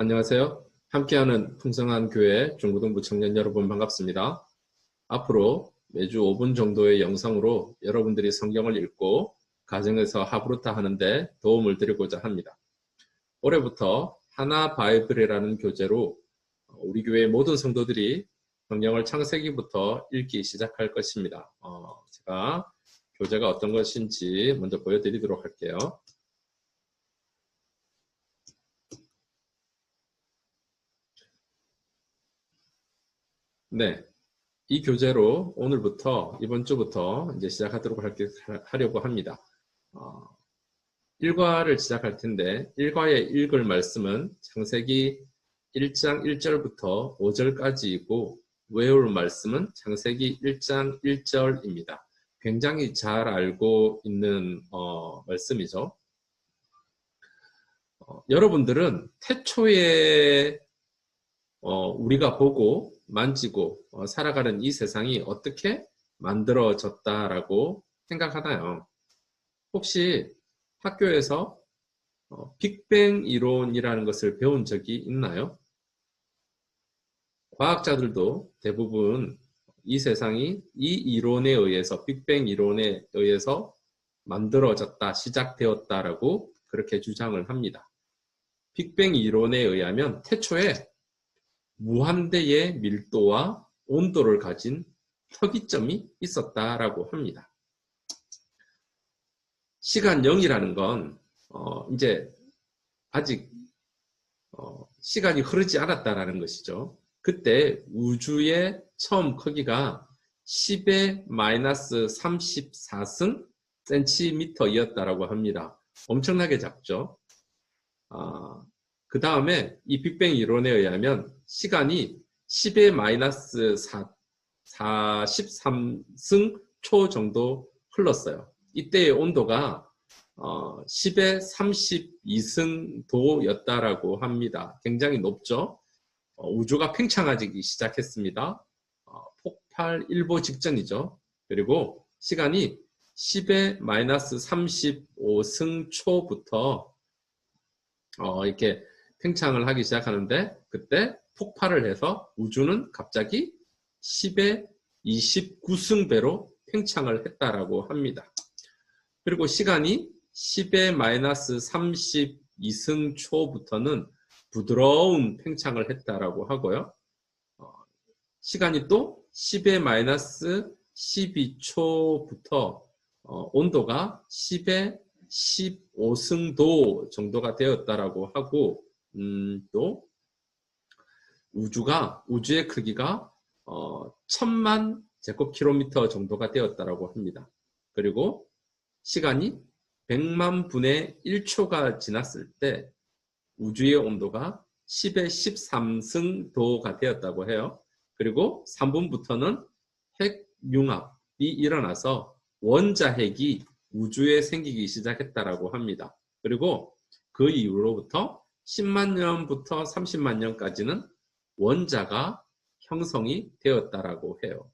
안녕하세요. 함께하는 풍성한 교회 중고등부 청년 여러분 반갑습니다. 앞으로 매주 5분 정도의 영상으로 여러분들이 성경을 읽고 가정에서 하브루타 하는데 도움을 드리고자 합니다. 올해부터 하나 바이블이라는 교재로 우리 교회 모든 성도들이 성경을 창세기부터 읽기 시작할 것입니다. 어, 제가 교재가 어떤 것인지 먼저 보여드리도록 할게요. 네. 이 교재로 오늘부터, 이번 주부터 이제 시작하도록 할게, 하려고 합니다. 어, 1과를 시작할 텐데, 1과에 읽을 말씀은 창세기 1장 1절부터 5절까지이고, 외울 말씀은 창세기 1장 1절입니다. 굉장히 잘 알고 있는 어, 말씀이죠. 어, 여러분들은 태초에 어, 우리가 보고 만지고 어, 살아가는 이 세상이 어떻게 만들어졌다라고 생각하나요? 혹시 학교에서 어, 빅뱅 이론이라는 것을 배운 적이 있나요? 과학자들도 대부분 이 세상이 이 이론에 의해서 빅뱅 이론에 의해서 만들어졌다, 시작되었다라고 그렇게 주장을 합니다. 빅뱅 이론에 의하면 태초에 무한대의 밀도와 온도를 가진 특이점이 있었다라고 합니다. 시간 0이라는 건 어, 이제 아직 어, 시간이 흐르지 않았다라는 것이죠. 그때 우주의 처음 크기가 10의 마이너스 34승 센티미터이었다라고 합니다. 엄청나게 작죠. 아, 그 다음에 이 빅뱅 이론에 의하면 시간이 10의 마이너스 43승 초 정도 흘렀어요. 이때의 온도가 어, 10의 32승도였다라고 합니다. 굉장히 높죠. 어, 우주가 팽창하기 시작했습니다. 어, 폭발 일보 직전이죠. 그리고 시간이 10의 마이너스 35승 초부터 어, 이렇게 팽창을 하기 시작하는데 그때 폭발을 해서 우주는 갑자기 10의 29승배로 팽창을 했다라고 합니다. 그리고 시간이 10의 마이너스 32승 초부터는 부드러운 팽창을 했다라고 하고요. 어, 시간이 또 10의 마이너스 12초부터 어, 온도가 10의 15승도 정도가 되었다라고 하고 음, 또 우주가 우주의 크기가 어, 천만 제곱킬로미터 정도가 되었다라고 합니다. 그리고 시간이 100만 분의 1초가 지났을 때 우주의 온도가 10의 13승도가 되었다고 해요. 그리고 3분부터는 핵융합이 일어나서 원자핵이 우주에 생기기 시작했다라고 합니다. 그리고 그 이후로부터 10만 년부터 30만 년까지는 원자가 형성이 되었다라고 해요.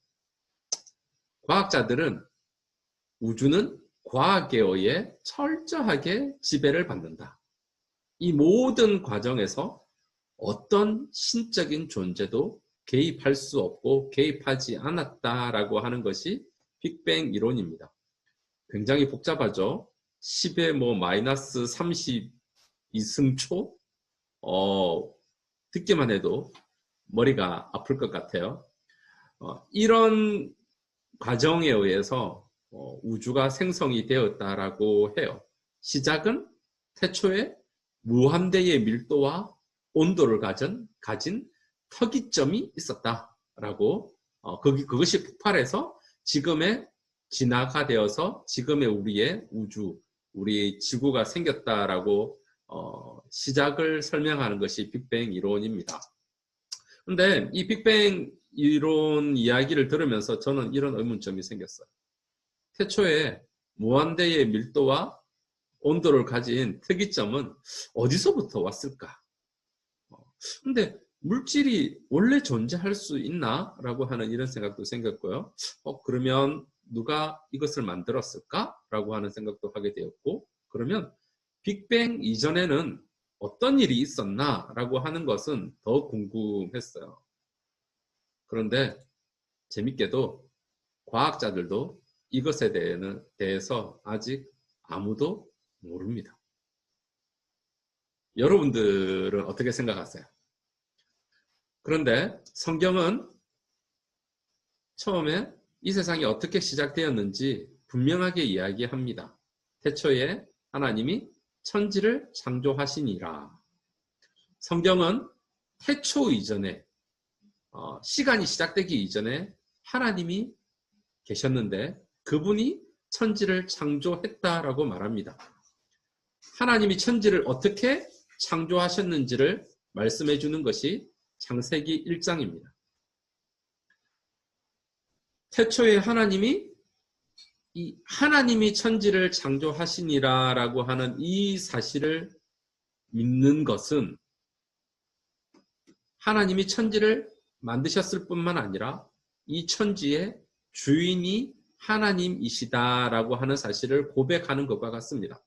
과학자들은 우주는 과학에 의해 철저하게 지배를 받는다. 이 모든 과정에서 어떤 신적인 존재도 개입할 수 없고 개입하지 않았다라고 하는 것이 빅뱅 이론입니다. 굉장히 복잡하죠. 10의 뭐 마이너스 32승초? 어, 듣기만 해도 머리가 아플 것 같아요. 어, 이런 과정에 의해서 어, 우주가 생성이 되었다라고 해요. 시작은 태초에 무한대의 밀도와 온도를 가진, 가진 특이점이 있었다라고 어, 거기 그것이 폭발해서 지금의 진화가 되어서 지금의 우리의 우주, 우리 지구가 생겼다라고 어, 시작을 설명하는 것이 빅뱅 이론입니다. 근데 이 빅뱅 이론 이야기를 들으면서 저는 이런 의문점이 생겼어요. 태초에 무한대의 밀도와 온도를 가진 특이점은 어디서부터 왔을까? 어, 근데 물질이 원래 존재할 수 있나? 라고 하는 이런 생각도 생겼고요. 어, 그러면 누가 이것을 만들었을까? 라고 하는 생각도 하게 되었고, 그러면 빅뱅 이전에는 어떤 일이 있었나라고 하는 것은 더 궁금했어요. 그런데 재밌게도 과학자들도 이것에 대해는, 대해서 아직 아무도 모릅니다. 여러분들은 어떻게 생각하세요? 그런데 성경은 처음에 이 세상이 어떻게 시작되었는지 분명하게 이야기합니다. 태초에 하나님이 천지를 창조하시니라. 성경은 태초 이전에 어, 시간이 시작되기 이전에 하나님이 계셨는데 그분이 천지를 창조했다라고 말합니다. 하나님이 천지를 어떻게 창조하셨는지를 말씀해 주는 것이 창세기 1장입니다. 태초에 하나님이 이 하나님이 천지를 창조하시니라라고 하는 이 사실을 믿는 것은 하나님이 천지를 만드셨을 뿐만 아니라 이 천지의 주인이 하나님이시다라고 하는 사실을 고백하는 것과 같습니다.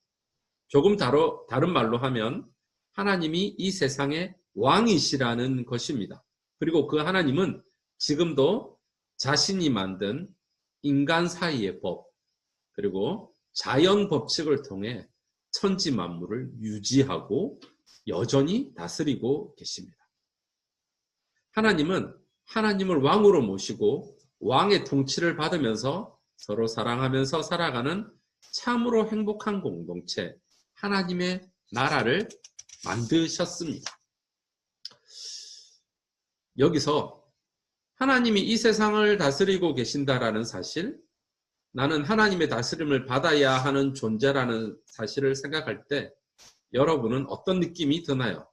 조금 다로, 다른 말로 하면 하나님이 이 세상의 왕이시라는 것입니다. 그리고 그 하나님은 지금도 자신이 만든 인간 사이의 법, 그리고 자연 법칙을 통해 천지 만물을 유지하고 여전히 다스리고 계십니다. 하나님은 하나님을 왕으로 모시고 왕의 통치를 받으면서 서로 사랑하면서 살아가는 참으로 행복한 공동체, 하나님의 나라를 만드셨습니다. 여기서 하나님이 이 세상을 다스리고 계신다라는 사실, 나는 하나님의 다스림을 받아야 하는 존재라는 사실을 생각할 때 여러분은 어떤 느낌이 드나요?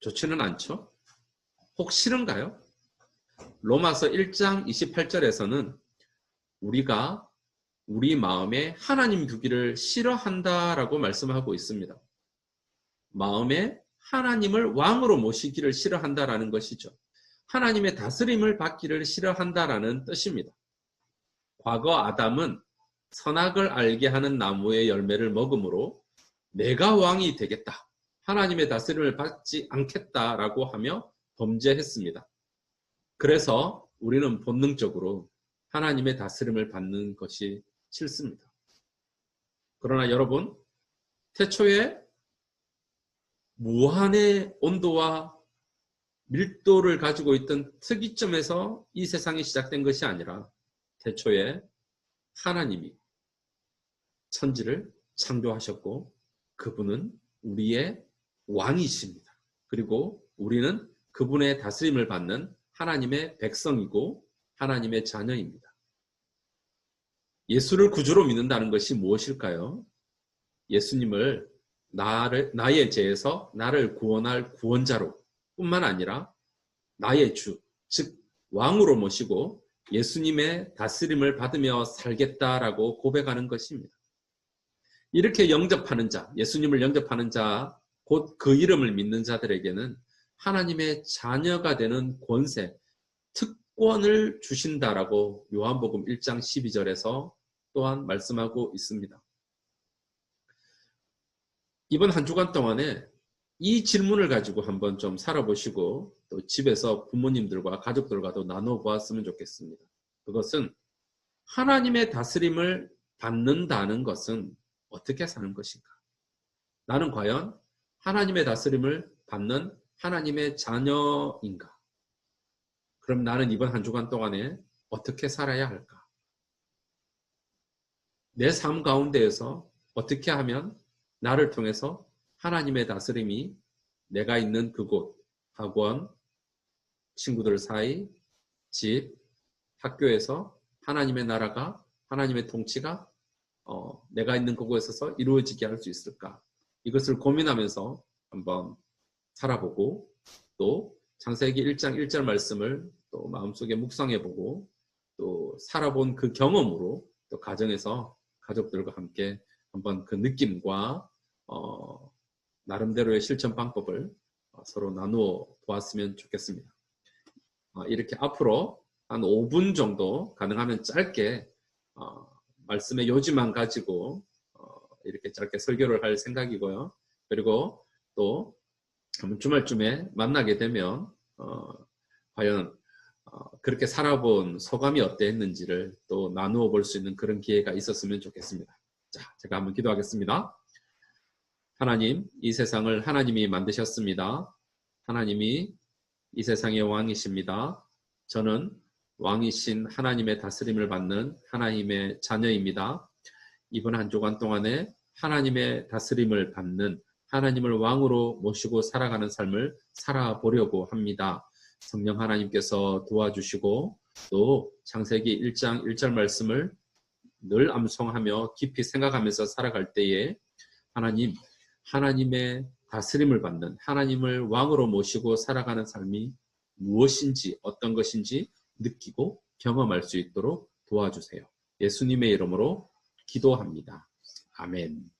좋지는 않죠? 혹 싫은가요? 로마서 1장 28절에서는 우리가 우리 마음에 하나님 두기를 싫어한다라고 말씀하고 있습니다. 마음에 하나님을 왕으로 모시기를 싫어한다라는 것이죠. 하나님의 다스림을 받기를 싫어한다라는 뜻입니다. 과거 아담은 선악을 알게 하는 나무의 열매를 먹음으로 내가 왕이 되겠다. 하나님의 다스림을 받지 않겠다라고 하며 범죄했습니다. 그래서 우리는 본능적으로 하나님의 다스림을 받는 것이 싫습니다. 그러나 여러분, 태초에 무한의 온도와 밀도를 가지고 있던 특이점에서 이 세상이 시작된 것이 아니라 태초에 하나님이 천지를 창조하셨고 그분은 우리의 왕이십니다. 그리고 우리는 그분의 다스림을 받는 하나님의 백성이고 하나님의 자녀입니다. 예수를 구주로 믿는다는 것이 무엇일까요? 예수님을 나를, 나의 죄에서 나를 구원할 구원자로 뿐만 아니라 나의 주, 즉 왕으로 모시고 예수님의 다스림을 받으며 살겠다라고 고백하는 것입니다. 이렇게 영접하는 자, 예수님을 영접하는 자, 곧 그 이름을 믿는 자들에게는 하나님의 자녀가 되는 권세, 특권을 주신다라고 요한복음 1장 12절에서 또한 말씀하고 있습니다. 이번 한 주간 동안에 이 질문을 가지고 한번 좀 살아보시고 또 집에서 부모님들과 가족들과도 나눠 보았으면 좋겠습니다. 그것은 하나님의 다스림을 받는다는 것은 어떻게 사는 것인가? 나는 과연 하나님의 다스림을 받는 하나님의 자녀인가? 그럼 나는 이번 한 주간 동안에 어떻게 살아야 할까? 내 삶 가운데에서 어떻게 하면 나를 통해서 하나님의 다스림이 내가 있는 그곳, 학원, 친구들 사이, 집, 학교에서 하나님의 나라가, 하나님의 통치가 어, 내가 있는 그곳에서 이루어지게 할 수 있을까? 이것을 고민하면서 한번 살아보고 또 창세기 1장 1절 말씀을 또 마음속에 묵상해보고 또 살아본 그 경험으로 또 가정에서 가족들과 함께 한번 그 느낌과 어, 나름대로의 실천 방법을 어, 서로 나누어 보았으면 좋겠습니다. 어, 이렇게 앞으로 한 5분 정도 가능하면 짧게 어, 말씀의 요지만 가지고 이렇게 짧게 설교를 할 생각이고요. 그리고 또 주말쯤에 만나게 되면 어, 과연 어, 그렇게 살아본 소감이 어땠는지를 또 나누어 볼 수 있는 그런 기회가 있었으면 좋겠습니다. 자, 제가 한번 기도하겠습니다. 하나님, 이 세상을 하나님이 만드셨습니다. 하나님이 이 세상의 왕이십니다. 저는 왕이신 하나님의 다스림을 받는 하나님의 자녀입니다. 이번 한 주간 동안에 하나님의 다스림을 받는 하나님을 왕으로 모시고 살아가는 삶을 살아보려고 합니다. 성령 하나님께서 도와주시고 또 창세기 1장 1절 말씀을 늘 암송하며 깊이 생각하면서 살아갈 때에 하나님, 하나님의 다스림을 받는 하나님을 왕으로 모시고 살아가는 삶이 무엇인지 어떤 것인지 느끼고 경험할 수 있도록 도와주세요. 예수님의 이름으로 기도합니다. 아멘.